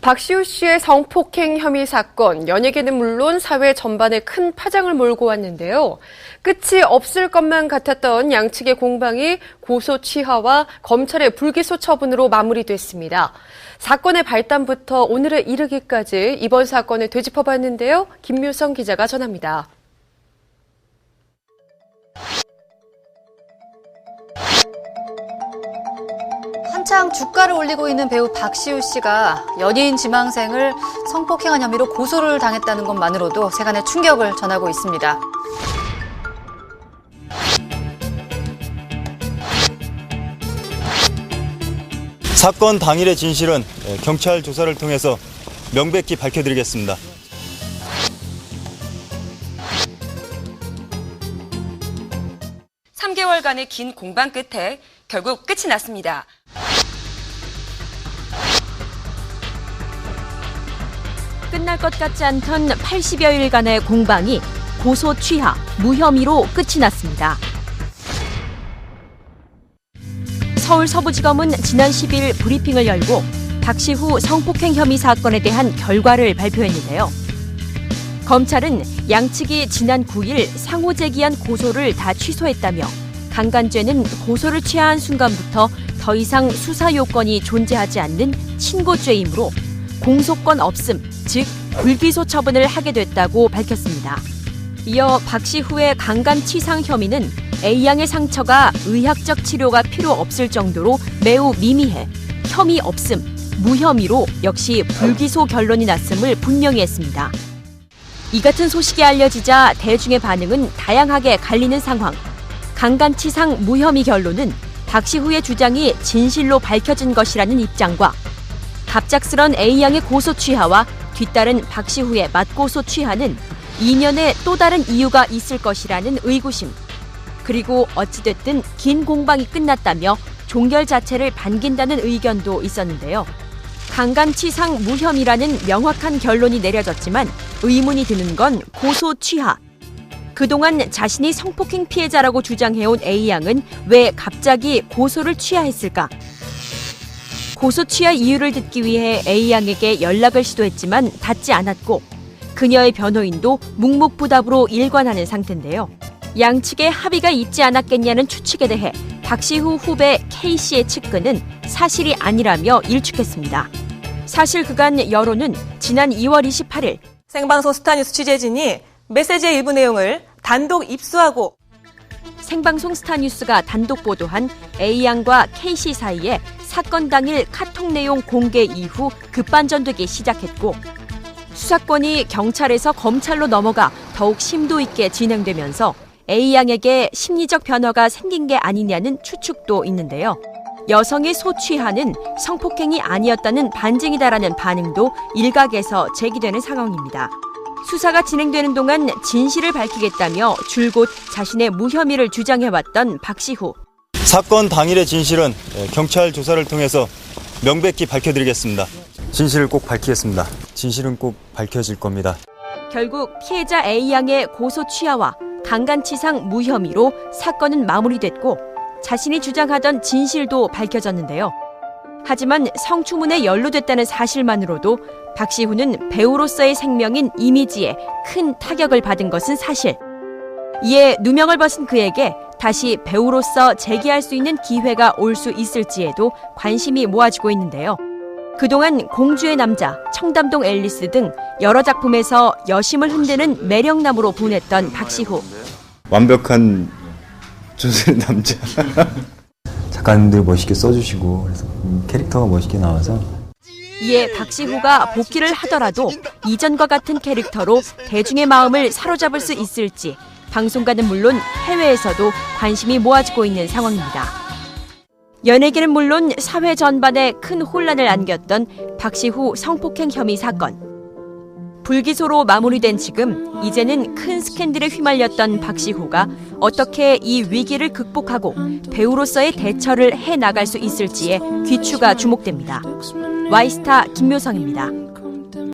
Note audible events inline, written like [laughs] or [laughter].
박시우 씨의 성폭행 혐의 사건, 연예계는 물론 사회 전반에 큰 파장을 몰고 왔는데요. 끝이 없을 것만 같았던 양측의 공방이 고소 취하와 검찰의 불기소 처분으로 마무리됐습니다. 사건의 발단부터 오늘에 이르기까지 이번 사건을 되짚어봤는데요. 김묘성 기자가 전합니다. 한창 주가를 올리고 있는 배우 박시우 씨가 연예인 지망생을 성폭행한 혐의로 고소를 당했다는 것만으로도 세간의 충격을 전하고 있습니다. 사건 당일의 진실은 경찰 조사를 통해서 명백히 밝혀드리겠습니다. 삼개월간의긴 공방 끝에 결국 끝이 났습니다. 끝날 것 같지 않던 80여 일간의 공방이 고소 취하, 무혐의로 끝이 났습니다. 서울 서부지검은 지난 10일 브리핑을 열고 박시후 성폭행 혐의 사건에 대한 결과를 발표했는데요. 검찰은 양측이 지난 9일 상호 제기한 고소를 다 취소했다며 강간죄는 고소를 취하한 순간부터 더 이상 수사 요건이 존재하지 않는 친고죄이므로 공소권 없음, 즉 불기소 처분을 하게 됐다고 밝혔습니다. 이어 박시후의 강간치상 혐의는 A양의 상처가 의학적 치료가 필요 없을 정도로 매우 미미해 혐의 없음, 무혐의로 역시 불기소 결론이 났음을 분명히 했습니다. 이 같은 소식이 알려지자 대중의 반응은 다양하게 갈리는 상황. 강간치상 무혐의 결론은 박시후의 주장이 진실로 밝혀진 것이라는 입장과 갑작스런 A양의 고소 취하와 뒤따른 박시후의 맞고소 취하는 이면에 또 다른 이유가 있을 것이라는 의구심. 그리고 어찌됐든 긴 공방이 끝났다며 종결 자체를 반긴다는 의견도 있었는데요. 강간치상 무혐의라는 명확한 결론이 내려졌지만 의문이 드는 건 고소 취하. 그동안 자신이 성폭행 피해자라고 주장해온 A양은 왜 갑자기 고소를 취하했을까? 고소 취하 이유를 듣기 위해 A양에게 연락을 시도했지만 닿지 않았고 그녀의 변호인도 묵묵부답으로 일관하는 상태인데요. 양측의 합의가 있지 않았겠냐는 추측에 대해 박시후 후배 K씨의 측근은 사실이 아니라며 일축했습니다. 사실 그간 여론은 지난 2월 28일 생방송 스타뉴스 취재진이 메시지의 일부 내용을 단독 입수하고 생방송 스타뉴스가 단독 보도한 A양과 K씨 사이에 사건 당일 카톡 내용 공개 이후 급반전되기 시작했고 수사권이 경찰에서 검찰로 넘어가 더욱 심도 있게 진행되면서 A양에게 심리적 변화가 생긴 게 아니냐는 추측도 있는데요. 여성의 소취하는 성폭행이 아니었다는 반증이다라는 반응도 일각에서 제기되는 상황입니다. 수사가 진행되는 동안 진실을 밝히겠다며 줄곧 자신의 무혐의를 주장해왔던 박시후. 사건 당일의 진실은 경찰 조사를 통해서 명백히 밝혀드리겠습니다. 진실을 꼭 밝히겠습니다. 진실은 꼭 밝혀질 겁니다. 결국 피해자 A양의 고소 취하와 강간치상 무혐의로 사건은 마무리됐고 자신이 주장하던 진실도 밝혀졌는데요. 하지만 성추문에 연루됐다는 사실만으로도 박시후는 배우로서의 생명인 이미지에 큰 타격을 받은 것은 사실. 이에 누명을 벗은 그에게 다시 배우로서 재기할 수 있는 기회가 올 수 있을지에도 관심이 모아지고 있는데요. 그동안 공주의 남자, 청담동 앨리스 등 여러 작품에서 여심을 흔드는 매력남으로 분했던 박시후. 완벽한 조선의 남자. [laughs] 작가님들 멋있게 써주시고 그래서 음, 캐릭터가 멋있게 나와서 이에 박시후가 복귀를 하더라도 이전과 같은 캐릭터로 대중의 마음을 사로잡을 수 있을지 방송가는 물론 해외에서도 관심이 모아지고 있는 상황입니다. 연예계는 물론 사회 전반에 큰 혼란을 안겼던 박시후 성폭행 혐의 사건. 불기소로 마무리된 지금 이제는 큰 스캔들에 휘말렸던 박시호가 어떻게 이 위기를 극복하고 배우로서의 대처를 해 나갈 수 있을지에 귀추가 주목됩니다. 와이스타 김묘성입니다.